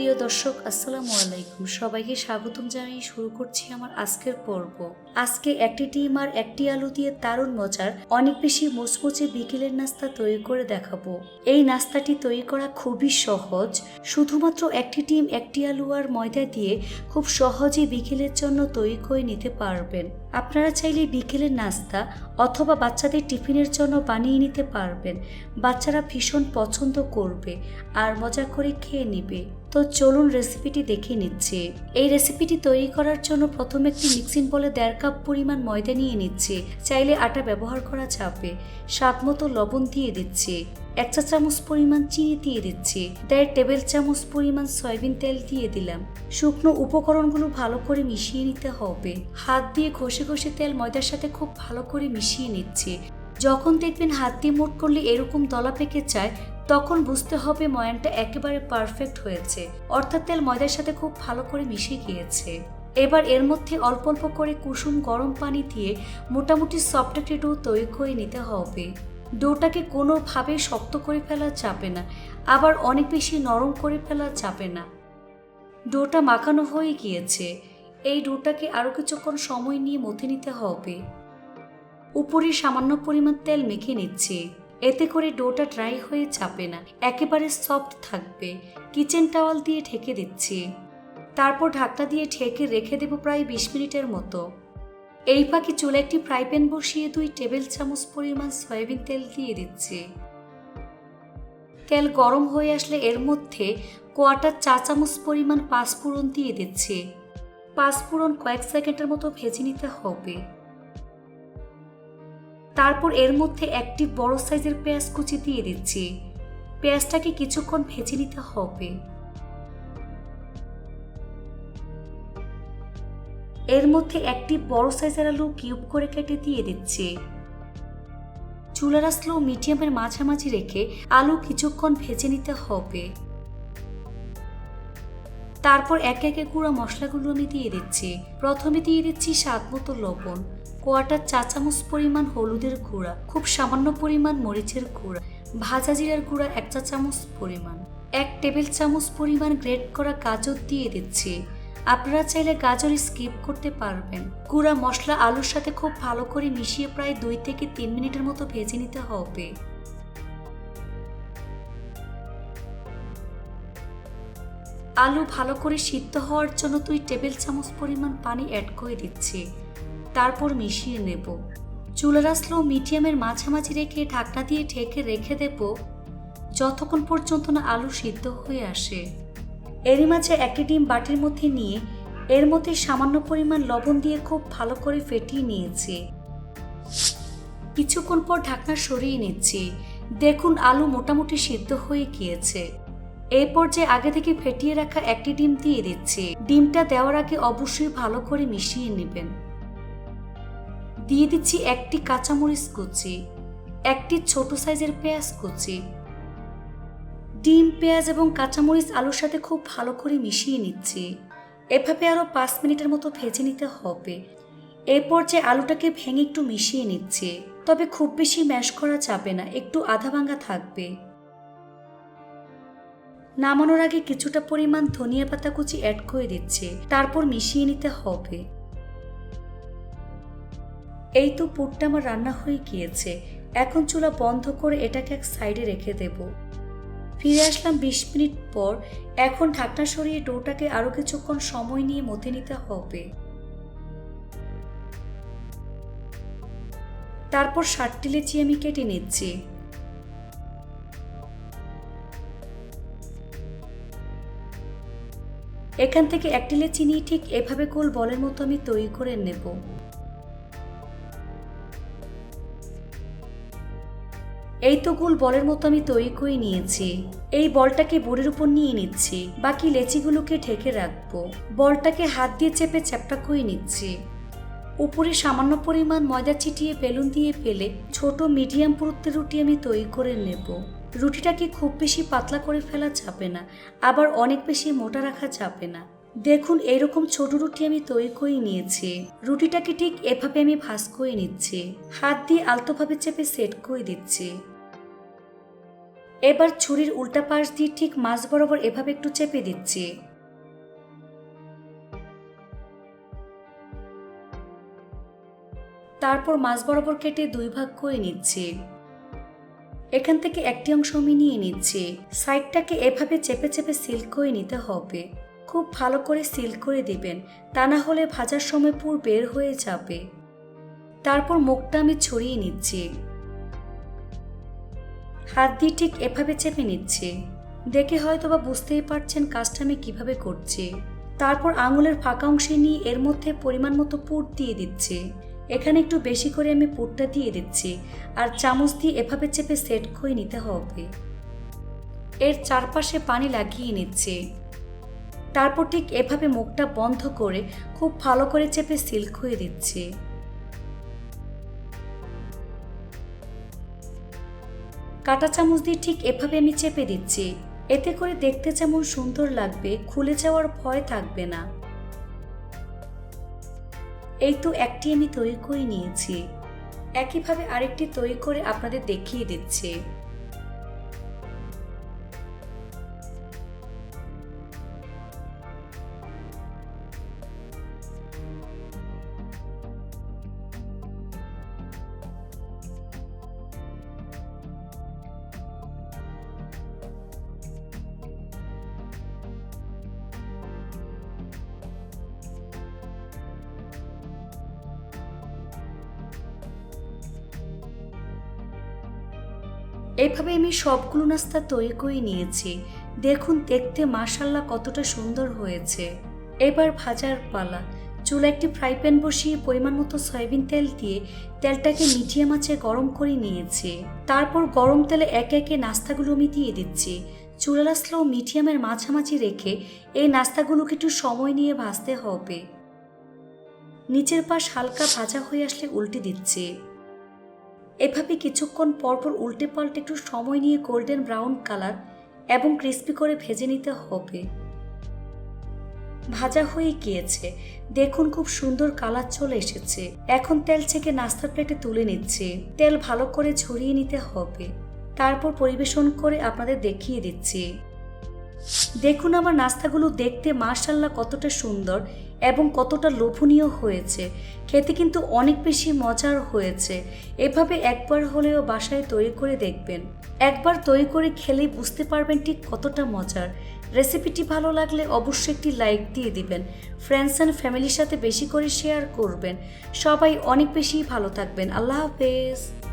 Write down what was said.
প্রিয় দর্শক, আসসালামু আলাইকুম। সবাইকে স্বাগতম জানিয়ে শুরু করছি আমার আজকের পর্ব। আজকে একটি ডিম আর একটি আলু দিয়ে দারুণ মজার, অনেক বেশি মুচমুচে বিকেলের নাস্তা তৈরি করে দেখাবো। এই নাস্তাটি তৈরি করা খুবই সহজ। শুধুমাত্র একটি ডিম, একটি আলু আর ময়দা দিয়ে খুব সহজে বিকেলের জন্য তৈরি করে নিতে পারবেন। আপনারা চাইলে বিকেলের নাস্তা অথবা বাচ্চাদের টিফিনের জন্য বানিয়ে নিতে পারবেন। বাচ্চারা ভীষণ পছন্দ করবে আর মজা করে খেয়ে নিবে। তো চলুন রেসিপিটি দেখে নিচ্ছি। এই রেসিপিটি তৈরি করার জন্য প্রথমে একটি মিক্সিং বলে দেড় কাপ পরিমাণ ময়দা নিয়ে নিচ্ছি। চাইলে আটা ব্যবহার করা যাবে। স্বাদ মতো লবণ দিয়ে দিচ্ছি। এক চা চামচ পরিমাণ চিনি দিয়ে দিচ্ছি। দেড় টেবিল চামচ পরিমাণ সয়াবিন তেল দিয়ে দিলাম। শুকনো উপকরণগুলো ভালো করে মিশিয়ে নিতে হবে। হাত দিয়ে ঘষে ঘষে তেল ময়দার সাথে খুব ভালো করে মিশিয়ে নিচ্ছি। যখন দেখবেন হাত দিয়ে মোট করলে এরকম দলা পেকে যায়, তখন বুঝতে হবে ময়ানটা একেবারে পারফেক্ট হয়েছে, অর্থাৎ তেল ময়দার সাথে খুব ভালো করে মিশে গিয়েছে। এবার এর মধ্যে অল্প অল্প করে কুসুম গরম পানি দিয়ে মোটামুটি সফট একটি ডো তৈরি করে নিতে হবে। ডোটাকে কোনোভাবে শক্ত করে ফেলা চাপে না, আবার অনেক বেশি নরম করে ফেলা চাপে না। ডোটা মাখানো হয়ে গিয়েছে। এই ডোটাকে আরও কিছুক্ষণ সময় নিয়ে মথে নিতে হবে। উপরে সামান্য পরিমাণ তেল মেখে নিচ্ছে। এতে করে ডোটা ড্রাই হয়ে চাপে না, একেবারে সফট থাকবে। কিচেন টাওয়াল দিয়ে ঢেকে দিচ্ছি। তারপর ঢাকনা দিয়ে ঢেকে রেখে দেব প্রায় বিশ মিনিটের মতো। এই পাখি চুলে একটি ফ্রাই প্যান বসিয়ে দুই টেবিল চামচ পরিমাণ সয়াবিন তেল দিয়ে দিচ্ছি। তেল গরম হয়ে আসলে এর মধ্যে কোয়াটার চা চামচ পরিমাণ পাঁচফোড়ন দিয়ে দিচ্ছি। পাঁচফোড়ন কয়েক সেকেন্ডের মতো ভেজে নিতে হবে। তারপর এর মধ্যে একটি বড় সাইজের পেঁয়াজ কুচি দিয়ে দিচ্ছি। পেঁয়াজটাকে কিছুক্ষণ ভেজে নিতে হবে। এর মধ্যে একটি বড় সাইজের আলু কিউব করে কেটে দিয়ে দিচ্ছি। চুলারা স্লো মিডিয়ামের মাঝামাঝি রেখে আলু কিছুক্ষণ ভেজে নিতে হবে। তারপর একে একে গুঁড়া মশলাগুলো আমি দিয়ে দিচ্ছি। প্রথমে দিয়ে দিচ্ছি স্বাদ মতো লবণ। কোয়াটার চা চামচ পরিমাণ হলুদের গুঁড়া, খুব সামান্য পরিমাণ মরিচের গুঁড়া, ভাজা জিরার গুঁড়া এক চা চামচ পরিমাণ। এক টেবিল চামচ পরিমাণ গ্রেট করা গাজর দিয়ে দিচ্ছি। আপনারা চাইলে গাজর স্কিপ করতে পারবেন। গুঁড়া মশলা আলুর সাথে খুব ভালো করে মিশিয়ে প্রায় দুই থেকে তিন মিনিটের মতো ভেজে নিতে হবে। আলু ভালো করে সিদ্ধ হওয়ার জন্য দুই টেবিল চামচ পরিমাণ পানি অ্যাড করে দিচ্ছি। তারপর মিশিয়ে নেব। চুলারা স্লো মিডিয়ামের মাঝামাঝি রেখে ঢাকনা দিয়ে ঢেকে রেখে দেব। যতক্ষণ পর্যন্ত না আলু সিদ্ধ হয়ে আসে। এরই মাঝে একটি ডিম বাটির মধ্যে নিয়ে এর মধ্যে সামান্য পরিমাণ লবণ দিয়ে খুব ভালো করে ফেটিয়ে নিয়েছি। কিছুক্ষণ পর ঢাকনা সরিয়ে নিচ্ছি। দেখুন আলু মোটামুটি সিদ্ধ হয়ে গিয়েছে। এই পর্যায়ে আগে থেকে ফেটিয়ে রাখা একটি ডিম দিয়ে দিচ্ছি। ডিমটা দেওয়ার আগে অবশ্যই ভালো করে মিশিয়ে নেবেন। দিয়ে দিচ্ছি একটি কাঁচামরিচ কুচি, একটি ছোট সাইজের পেঁয়াজ কুচি ডিম, পেঁয়াজ এবং কাঁচামরিচ আলুর সাথে খুব ভালো করে মিশিয়ে নিচ্ছি। এভাবে আরও পাঁচ মিনিটের মতো ভেজে নিতে হবে। এরপর যে আলুটাকে ভেঙে একটু মিশিয়ে নিচ্ছে। তবে খুব বেশি ম্যাশ করা যাবে না, একটু আধা ভাঙা থাকবে। নামানোর আগে কিছুটা পরিমাণ ধনিয়া পাতা কুচি অ্যাড করে দিচ্ছে, তারপর মিশিয়ে নিতে হবে। এই তো পুরটা আমার রান্না হয়ে গিয়েছে। এখন চুলা বন্ধ করে এটাকে এক সাইডে রেখে দেব। ফিরে আসলাম বিশ মিনিট পর। এখন ঢাকনা সরিয়ে ডোটাকে আরও কিছুক্ষণ সময় নিয়ে মতে নিতে হবে। তারপর ষাটটি লেচি আমি কেটে নিচ্ছি। এখান থেকে একটি লেচি নিয়ে ঠিক এভাবে গোল বলের মতো আমি তৈরি করে নেব। এই তো গোল বলের মতো আমি তৈরি করে নিয়েছি। এই বলটাকে বোর্ডের উপর নিয়ে নিচ্ছি। বাকি লেচিগুলোকে ঢেকে রাখব। বলটাকে হাত দিয়ে চেপে চ্যাপটা করে নিচ্ছি। উপরে সামান্য পরিমাণ ময়দা ছিটিয়ে বেলুন দিয়ে ফেলে ছোট মিডিয়াম পুরুত্বের রুটি আমি তৈরি করে নেব। রুটিটাকে খুব বেশি পাতলা করে ফেলা যাবে না, আবার অনেক বেশি মোটা রাখা যাবে না। দেখুন, এরকম ছোট রুটি আমি তৈরি করে নিয়েছি। রুটিটাকে ঠিক এভাবে আমি ভাজ করে নিচ্ছি। হাত দিয়ে আলতোভাবে চেপে সেট করে দিচ্ছি। এবার ছুরির উল্টা পাশ দিয়ে ঠিক মাছ বরাবর এভাবে একটু চেপে দিচ্ছি। তারপর মাছ বরাবর কেটে দুই ভাগ করে নিচ্ছি। এখান থেকে একটি অংশ আমি নিয়ে নিচ্ছি। সাইডটাকে এভাবে চেপে চেপে সিল করে নিতে হবে। খুব ভালো করে সিল করে দিবেন, তা না হলে ভাজার সময় পুর বের হয়ে যাবে। তারপর মুখটা আমি ছড়িয়ে নিচ্ছি। হাত দিয়ে ঠিক এভাবে চেপে নিচ্ছে। দেখে হয়তো বা বুঝতেই পারছেন কাজটা আমি কীভাবে করছি। তারপর আঙুলের ফাঁকা অংশে নিয়ে এর মধ্যে পরিমাণ মতো পুর দিয়ে দিচ্ছে। এখানে একটু বেশি করে আমি পুরটা দিয়ে দিচ্ছি আর চামচ দিয়ে এভাবে চেপে সেট করে নিতে হবে। এর চারপাশে পানি লাগিয়ে নিচ্ছে। তারপর ঠিক এভাবে মুখটা বন্ধ করে খুব ভালো করে চেপে সিল খুঁয়ে দিচ্ছি। কাটা চামচ দিয়ে ঠিক এভাবে আমি চেপে দিচ্ছি। এতে করে দেখতে যেমন সুন্দর লাগবে, খুলে যাওয়ার ভয় থাকবে না। এই তো একটি আমি তৈরি করে নিয়েছি। একইভাবে আরেকটি তৈরি করে আপনাদের দেখিয়ে দিচ্ছি। এইভাবে আমি সবগুলো নাস্তা তৈরি করে নিয়েছি। দেখুন, দেখতে মাশাল্লাহ কতটা সুন্দর হয়েছে। এবার ভাজার পালা। চুলা একটি ফ্রাই প্যান বসিয়ে পরিমাণ মতো সয়াবিন তেল দিয়ে তেলটাকে মিডিয়াম আঁচে গরম করে নিয়েছি। তারপর গরম তেলে একে একে নাস্তাগুলো আমি দিয়ে দিচ্ছি। চুলা স্লো মিডিয়ামের মাঝামাঝি রেখে এই নাস্তাগুলোকে একটু সময় নিয়ে ভাজতে হবে। নিচের পাশ হালকা ভাজা হয়ে আসলে উল্টে দিচ্ছি। এভাবে কিছুক্ষণ পরপর উল্টে পাল্টে একটু সময় নিয়ে গোল্ডেন ব্রাউন কালার এবং ক্রিস্পি করে ভেজে নিতে হবে। ভাজা হয়ে গিয়েছে। দেখুন খুব সুন্দর কালার চলে এসেছে। এখন তেল থেকে নাস্তার প্লেটে তুলে নিচ্ছে। তেল ভালো করে ছড়িয়ে নিতে হবে। তারপর পরিবেশন করে আপনাদের দেখিয়ে দিচ্ছি। দেখুন আমার নাস্তাগুলো দেখতে মার্শাল্লাহ কতটা সুন্দর। এবং কতটা লোভনীয় হয়েছে। খেতে কিন্তু অনেক বেশি মজার হয়েছে। এভাবে একবার হলেও বাসায় তৈরি করে দেখবেন। একবার তৈরি করে খেলেই বুঝতে পারবেন ঠিক কতটা মজার। রেসিপিটি ভালো লাগলে অবশ্যই একটি লাইক দিয়ে দিবেন। ফ্রেন্ডস অ্যান্ড ফ্যামিলির সাথে বেশি করে শেয়ার করবেন। সবাই অনেক বেশি ভালো থাকবেন। আল্লাহ হাফেজ।